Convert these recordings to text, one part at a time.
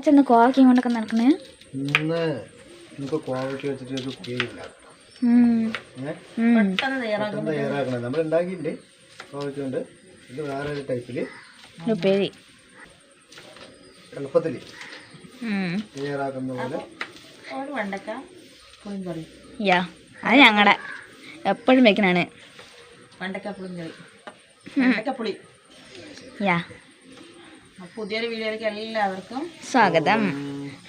ചെന്ന് കോവയ്ക്കും കൊണ്ടൊക്കെ നടക്കണേ? ഇന്ന് നമുക്ക് വെച്ചിട്ട് ഒരു ഉപ്പേരിയില്ല ഉം. ഏഹ് ഉം. പെട്ടെന്ന് തയ്യാറാക്കണം. നമ്മൾ ഉണ്ടാക്കിയില്ലേ കോവയ്ക്ക് കൊണ്ട് ഇത് വേറെ ഒരു ടൈപ്പിൽ ഒരു ഉപ്പേരി. എളുപ്പത്തിൽ ഉം. തയ്യാറാക്കുന്ന പോലെ. ഒരു വെണ്ടക്ക പുളിങ്കറി. യാ അത് ഞങ്ങടെ. എപ്പോഴും വെക്കണാണ്. വെണ്ടക്ക പുളിങ്കറി. വെണ്ടക്ക പുളി. യാ. പുതിയൊരു വീഡിയോയിലേക്ക് എല്ലാവർക്കും സ്വാഗതം.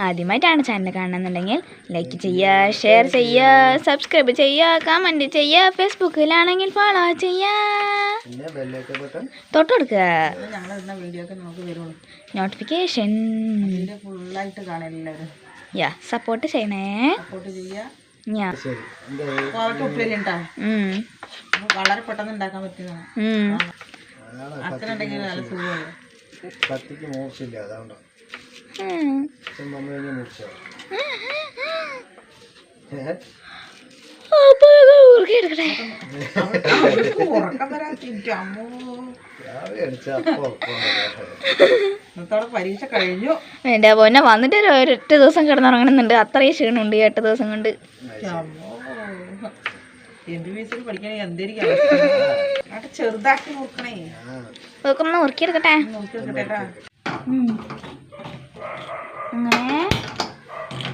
ആദ്യമായിട്ടാണ് ചാനൽ കാണുന്നുണ്ടെങ്കിൽ ലൈക്ക് ചെയ്യുക ഷെയർ ചെയ്യുക സബ്സ്ക്രൈബ് ചെയ്യുക കമന്റ് ചെയ്യുക ഫേസ്ബുക്കിലാണെങ്കിൽ ഫോളോ ചെയ്യുക. പിന്നെ ബെല്ലൊക്കെ ബട്ടൺ തൊട്ട് കൊടുക്കുക ഇത് ഞങ്ങൾ ഇടുന്ന വീഡിയോ ഒക്കെ നമുക്ക് വരുള്ളൂ. നോട്ടിഫിക്കേഷൻ വീഡിയോ ഫുള്ളായിട്ട് കാണാം എല്ലാവരും. യാ സപ്പോർട്ട് ചെയ്യണേ. സപ്പോർട്ട് ചെയ്യുക. വളരെ പെട്ടെന്ന് ഉണ്ടാക്കാൻ പറ്റുന്നതാണ് അത്ര ഉണ്ടെങ്കിൽ നല്ല സുഖമല്ലേ കത്തിക്ക് മൂർച്ചയില്ല അതുകൊണ്ടാണ് എന്റെ വന്നു കഴിഞ്ഞാൽ മൂർച്ച പരീക്ഷ കഴിഞ്ഞു. പൊന്നെ വന്നിട്ട് ഒരു എട്ട് ദിവസം കിടന്നുറങ്ങണമെന്നുണ്ട് അത്രയും ക്ഷീണമുണ്ട് ഈ എട്ട് ദിവസം കൊണ്ട്. എം ബി ബി എസിൽ പഠിക്കണേ ചെറുതാക്കി നോക്കണേ. അങ്ങനെ.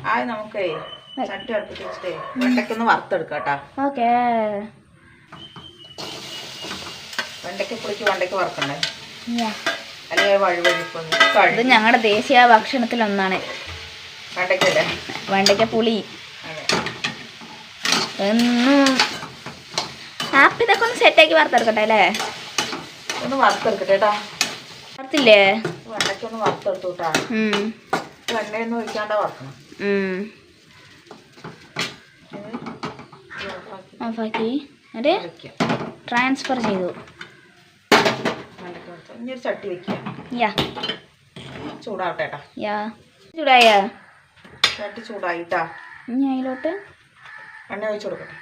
ആ നമുക്കേ ചട്ടി അടുപ്പിച്ച് വെച്ചിട്ടേ ഓക്കേ. വെണ്ടയ്ക്ക പുളിക്ക് വെണ്ടയ്ക്ക് വറുക്കണ്ടേ? ഇത് ഞങ്ങളുടെ ദേശീയ ഭക്ഷണത്തിൽ ഒന്നാണ് വെണ്ടയ്ക്ക പുളി. എന്നും ആപ്പ് ഇതൊക്കെ ഒന്ന് സെറ്റാക്കി വറുത്തെടുക്കട്ടെ അല്ലേ? ഒന്ന് വറുത്തെടുക്കട്ടെ കേട്ടാ. വറുത്തില്ലേ? വെണ്ടയ്ക്ക ഒന്ന് വറുത്തെടുത്തു കേട്ടാ. വെണ്ണയൊന്നും ഒഴിക്കാണ്ട വറക്കണം. ഉം. ഓഫാക്കി. എന്നിട്ട് ട്രാൻസ്ഫർ ചെയ്തു. ഇനി ഒരു ചട്ടി വെക്കുക യാ. ചൂടാവട്ടെ കേട്ടാ. യാ. ചൂടായ? ചട്ടി ചൂടായിട്ടാ ഇനി അതിലോട്ട് എണ്ണ ഒഴിച്ചു കൊടുക്കട്ടെ.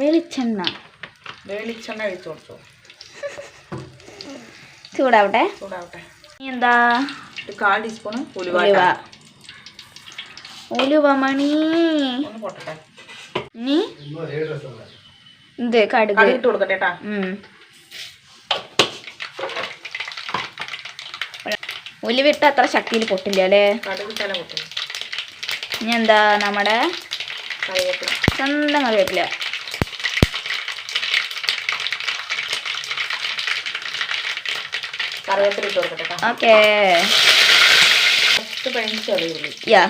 വെളിച്ചെണ്ണ. വെളിച്ചെണ്ണ ഒഴിച്ചു കൊടുത്തു. ചൂടാവട്ടെ. ചൂടാവട്ടെ. എന്താ? ഒരു കാൽ ടീസ്പൂൺ ഉലുവ ഉലുവ. മണി. ഇനി ഇത് കടുക്. ഇട്ട് കൊടുക്കട്ടെ കേട്ടാ. ഉലുവിട്ട് അത്ര ശക്തിയിൽ പൊട്ടില്ല അല്ലേ? ഇനി എന്താ നമ്മുടെ? സ്വന്തം കറിവേപ്പില. കറിവേപ്പില ഇട്ട് കൊടുക്കട്ടെ കേട്ടോ. ഓക്കേ. ഫസ്റ്റ് കഴിഞ്ഞ് ചെറിയ ഉള്ളി. യാ.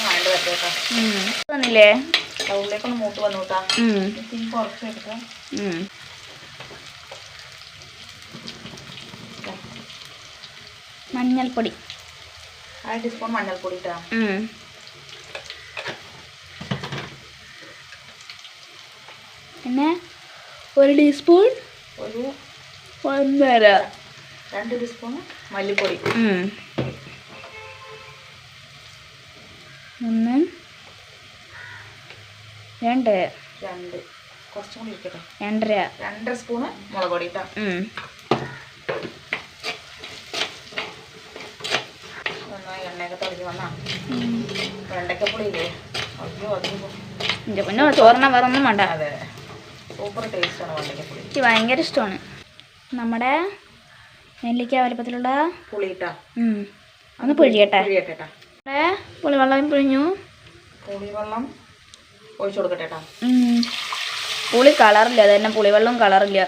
വേണ്ട വരട്ടെ കേട്ടോ. ഉം. വന്നില്ലേ? ഉള്ളിലേക്കൊന്ന് മൂത്ത് വന്നു കേട്ടാ. കുറച്ച്. മഞ്ഞൾപ്പൊടി. അര ടീസ്പൂൺ മഞ്ഞൾപ്പൊടി ഇട്ടാ പിന്നെ ഒരു ടീസ്പൂൺ ഒരു ഒന്നര. രണ്ട് ടീസ്പൂൺ മല്ലിപ്പൊടി. ഒന്ന് രണ്ട്. രണ്ട്. കുറച്ചും കൂടി ഇരിക്കട്ടെ. രണ്ടര. രണ്ടര സ്പൂണ് മുളക് പൊടി ഇട്ടാ. നന്നായി എണ്ണയൊക്കെ തുടങ്ങി വന്നാ. വെണ്ടക്കപ്പൊടി ഇല്ലേ അയ്യോ അതിന് ചോറിന വേറെ ഒന്നും വേണ്ട. അതെ. സൂപ്പർ ടേസ്റ്റാണ് വെണ്ടയ്ക്കപ്പൊടി എനിക്ക് ഭയങ്കര ഇഷ്ടമാണ് നമ്മുടെ നെല്ലിക്ക വലിപ്പത്തിലുള്ള പുളി ഇട്ടാ ഒന്ന് പിഴിയട്ടെ. പുളിയട്ടെ കേട്ടാ നമ്മുടെ പുളിവെള്ളം പിഴിഞ്ഞു. പുളിവെള്ളം ഒഴിച്ചു കൊടുക്കട്ടെ കേട്ടാ പുളി കളറില്ല. അത് തന്നെ പുളിവെള്ളം കളറില്ല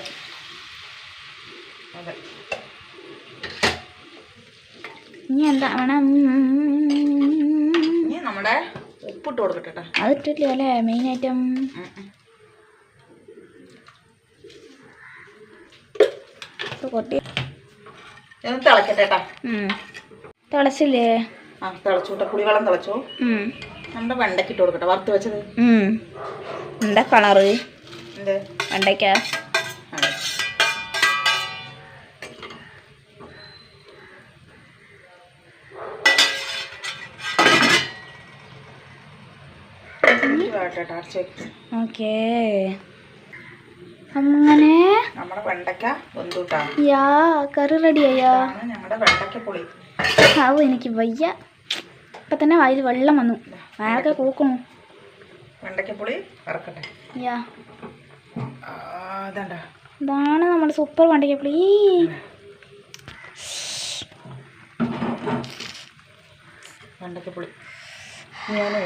ഇനി എന്താ വേണം? നമ്മുടെ ഉപ്പിട്ട് കൊടുക്കട്ടെ കേട്ടാ അതിട്ടില്ല അല്ലേ മെയിൻ ഐറ്റം. ഉം, ഉം. കൊട്ടി തിളക്കട്ടെ തിളച്ചില്ലേ? ആ തിളച്ചു. കേട്ടോ പുളിവെള്ളം തിളച്ചു. നമ്മുടെ വെണ്ടയ്ക്ക് ഇട്ട് കൊടുക്കട്ടെ വറുത്ത് വെച്ചത്. എന്താ കളറ്? വെണ്ടയ്ക്ക. ഓക്കേ. അങ്ങനെ? നമ്മുടെ വെണ്ടയ്ക്ക യാ കറി റെഡിയായാ? ഞങ്ങളുടെ വെണ്ടയ്ക്ക പുളി. ആവോ എനിക്ക് വയ്യ. ഇപ്പൊ തന്നെ വായിൽ വെള്ളം വന്നു. വയറൊക്കെ കൂക്കണു വറക്കട്ടെ. യാ. ഇതാണ് നമ്മുടെ സൂപ്പർ വണ്ടിക്കപ്പളി വെണ്ടയ്ക്ക പുളി. ഞാനേ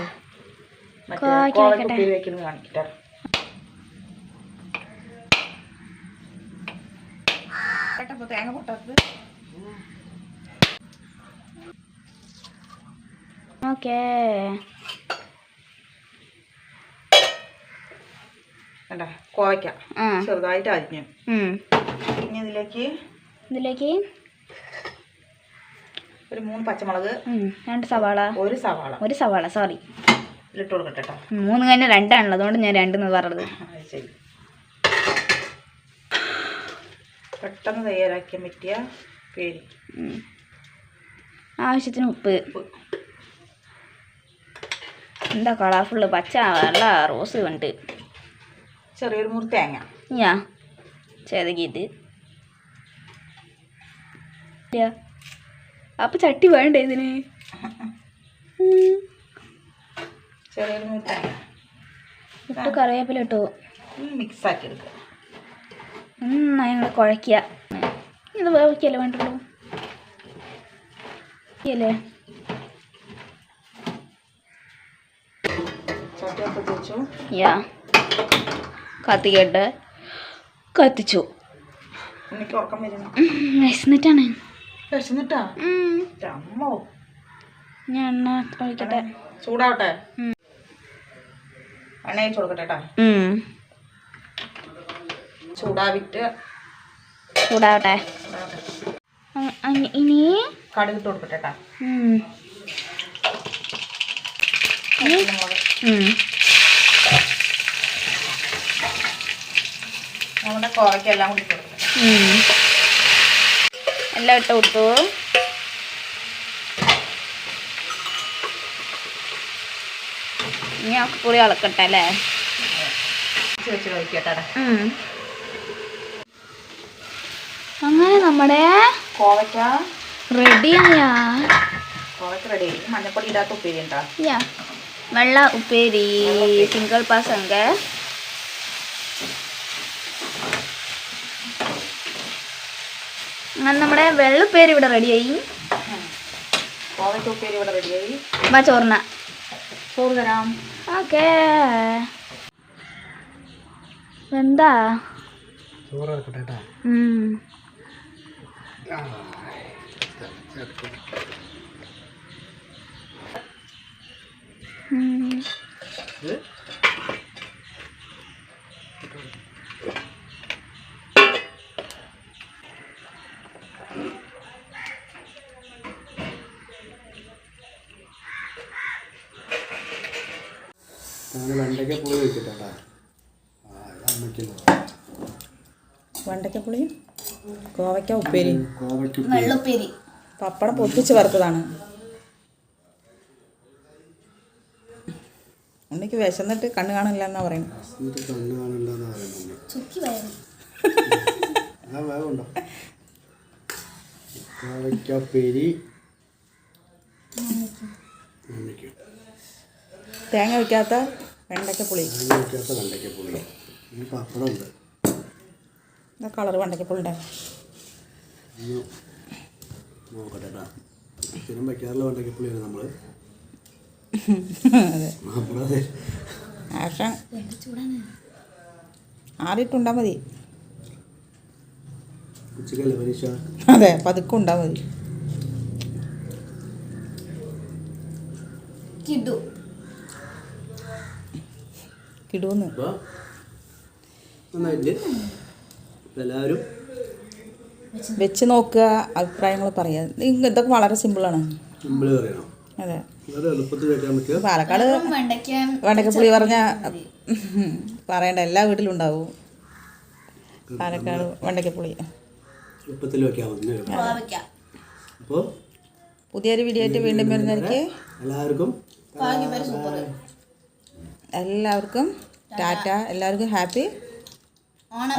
മറ്റേ കായ്ക്ക് കോവയ്ക്ക് വെക്കട്ടെ. ഉപ്പേരി വയ്ക്കുന്നത് കാണിക്കട്ടെ. തേങ്ങ പൊട്ടത്ത് ഓക്കേ. കണ്ട? കോവയ്ക്ക. ചെറുതായിട്ട് അരിഞ്ഞു. ഇനി ഇതിലേക്ക് ഇതിലേക്ക് ഒരു മൂന്ന് പച്ചമുളക് രണ്ട് സവാള. ഒരു സവാള. ഒരു സവാള സോറി ഇട്ട് കൊടുക്കട്ടെ മൂന്ന് കഴിഞ്ഞ രണ്ടാണല്ലോ അതുകൊണ്ട് ഞാൻ രണ്ടെന്ന് പറഞ്ഞത്. ശരി. പെട്ടെന്ന് തയ്യാറാക്കാൻ പറ്റിയ പേര്. ആവശ്യത്തിന് ഉപ്പ്. ഉപ്പ് എന്താ കളർഫുള്ള് പച്ച വെള്ള റോസ് ഉണ്ട്. ചെറിയൊരു മുറി തേങ്ങ. ഞാ ചെതകിയത് അപ്പൊ ചട്ടി വേണ്ടേ ഇതിന്? ചെറിയൊരു മുറി തേങ്ങ. ഇട്ട് കറിവേപ്പില ഇട്ടു. മിക്സ് ആക്കി എടുക്കുക. നന്നായി നമ്മൾ കുഴയ്ക്കുക. ഇത് വേവിക്കല്ലേ വേണ്ടുള്ളൂ? അല്ലേ ചട്ടിയൊക്കെ വെച്ചു യാ. കത്തിക്കട്ട്. കത്തിച്ചു. വിശന്നിട്ടാണ്. ഞാൻ എണ്ണ ഒഴിക്കട്ടെ. ചൂടാവട്ടെ. എണ്ണ ഒഴിച്ച് കൊടുക്കട്ടെ. ചൂടാവിട്ട് ചൂടാവട്ടെ. ഇനി? കടുക് ഇട്ട് കൊടുക്കട്ടെ കേട്ടാ. നമ്മുടെ കോവയ്ക്ക് എല്ലാം കൂടി. എല്ലാം ഇട്ട് കൊടുത്തു. ഇനി പുളി ഇളക്കട്ടെ അല്ലേ? വെച്ച് കഴിക്കട്ടെ ഉം. അങ്ങനെ നമ്മുടെ കോവയ്ക്ക. റെഡിയായാ കോവയ്ക്ക റെഡി മഞ്ഞപ്പൊടി ഇടാത്ത ഉപ്പേരി ഉണ്ടോ? യാ. വെള്ള ഉപ്പേരി. സിംഗിൾ പാസങ്ക അങ്ങനെ നമ്മുടെ വെള്ളുപ്പേരി ഇവിടെ റെഡിയായി കോവയ്ക്ക് ഉപ്പേരി ഇവിടെ റെഡിയായി വാ ചോറിന. ചോറ് തരാം. ഓക്കേ. എന്താ? ചോറ് കേട്ടോ. വെണ്ടയ്ക്ക പുളി വെക്കട്ടെ കേട്ടോ ആ ഇത് അമ്മയ്ക്കല്ലോ വെണ്ടയ്ക്ക പുളി കോവയ്ക്ക ഉപ്പേരി. വെള്ളുപ്പേരി. പപ്പടം പൊട്ടിച്ച് വറുത്തതാണ്. ഉണ്ണിക്ക് വിശന്നിട്ട് കണ്ണ് കാണില്ല എന്നാ അമ്മയ്ക്ക് തേങ്ങ വയ്ക്കാത്ത വെണ്ടയ്ക്ക പുളി. വെക്കാത്ത വെണ്ടയ്ക്ക പുളി. പപ്പടം ഉണ്ട്. ഇതാ കളർ പുളിയുടെ ഒന്ന് നോക്കട്ടെ കേട്ടോ സ്ഥിരം വയ്ക്കാറുള്ള വെണ്ടയ്ക്ക പുളിയാണ് നമ്മൾ അതെ. നമ്മളത് ആക്ഷൻ ആറിയിട്ടുണ്ടാ മതി. ഉച്ചക്കല്ലേ പരീക്ഷ? അതെ പതുക്കെ ഉണ്ടാ മതി. കിടു. കിടൂന്ന്. നന്നായില്ലേ എല്ലാവരും വെച്ച് നോക്കുക അഭിപ്രായങ്ങൾ പറയുക. ഇത് ഇതൊക്കെ വളരെ സിമ്പിളാണ് സിമ്പിൾ പറയണം. അതെ. പാലക്കാട് വെണ്ടയ്ക്ക വെണ്ടയ്ക്ക പുളി പറഞ്ഞ പറയണ്ട എല്ലാ വീട്ടിലും ഉണ്ടാവും. പാലക്കാട് വെണ്ടക്കപ്പുളി എളുപ്പത്തിൽ അപ്പോൾ പുതിയൊരു വീഡിയോ ആയിട്ട് വീണ്ടും വരുന്നവർക്ക് എല്ലാവർക്കും എല്ലാവർക്കും ടാറ്റ എല്ലാവർക്കും ഹാപ്പി ഓണം.